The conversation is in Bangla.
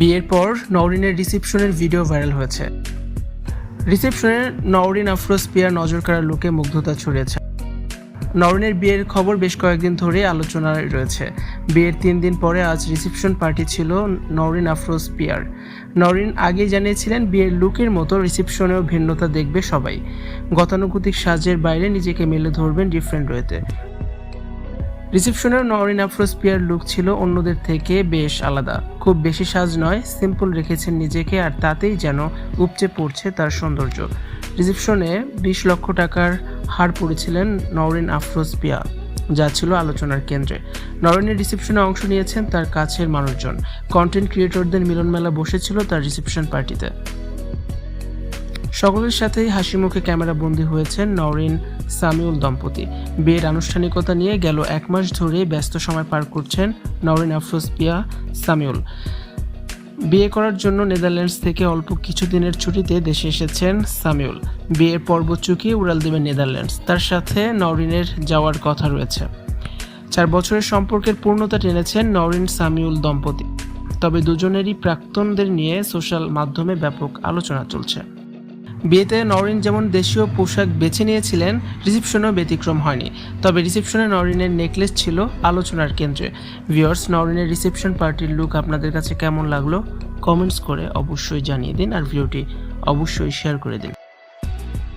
বিয়ের পর নওরিনের রিসেপশনের ভিডিও ভাইরাল হয়েছে। রিসেপশনে নওরিন আফরোজ পিয়ার নজর কাড়া লুকে মুগ্ধতা ছড়িয়েছে। নওরিনের বিয়ের খবর বেশ কয়েকদিন ধরে আলোচনায় রয়েছে। বিয়ের তিন দিন পরে আজ রিসেপশন পার্টি ছিল নওরিন আফরোজ পিয়ার নওরিন আগেই জানিয়েছিলেন, বিয়ের লুকের মতো রিসেপশনেও ভিন্নতা দেখবে সবাই। গতানুগতিক সাজের বাইরে নিজেকে মেলে ধরবেন ডিফারেন্ট ওয়েতে। রিসেপশনের নওরিন আফরোজ পিয়ার লুক ছিল অন্যদের থেকে বেশ আলাদা। খুব বেশি সাজ নয়, সিম্পল রেখেছেন নিজেকে আর তাতেই যেন উপচে পড়ছে তার সৌন্দর্য। রিসেপশনে বিশ লক্ষ টাকার হার পড়েছিলেন নওরিন আফরোজ পিয়া যা ছিল আলোচনার কেন্দ্রে। নরেনের রিসেপশনে অংশ নিয়েছেন তার কাছের মানুষজন। কন্টেন্ট ক্রিয়েটরদের মিলনমেলা বসেছিল তার রিসেপশন পার্টিতে। সকলের সাথেই হাসি মুখে ক্যামেরা বন্দী হয়েছেন নওরিন সামিউল দম্পতি। বিয়ের আনুষ্ঠানিকতা নিয়ে গেল এক মাস ধরে ব্যস্ত সময় পার করছেন নওরিন আফরোজ পিয়া সামিউল। বিয়ে করার জন্য নেদারল্যান্ডস থেকে অল্প কিছুদিনের ছুটিতে দেশে এসেছেন সামিউল। বিয়ের পর্ব চুকিয়ে উড়াল দেবেন নেদারল্যান্ডস। তার সাথে নওরিনের যাওয়ার কথা রয়েছে। চার বছরের সম্পর্কের পূর্ণতা টেনেছেন নওরিন সামিউল দম্পতি। তবে দুজনেরই প্রাক্তনদের নিয়ে সোশ্যাল মাধ্যমে ব্যাপক আলোচনা চলছে। বিয়েতে নরিন যেমন দেশীয় পোশাক বেছে নিয়েছিলেন, রিসেপশনেও ব্যতিক্রম হয়নি। তবে রিসেপশনে নরিনের নেকলেস ছিল আলোচনার কেন্দ্রে। ভিওর্স নরিনের রিসেপশন পার্টির লুক আপনাদের কাছে কেমন লাগল? কমেন্টস করে অবশ্যই জানিয়ে দিন আর ভিডিওটি অবশ্যই শেয়ার করে দিন।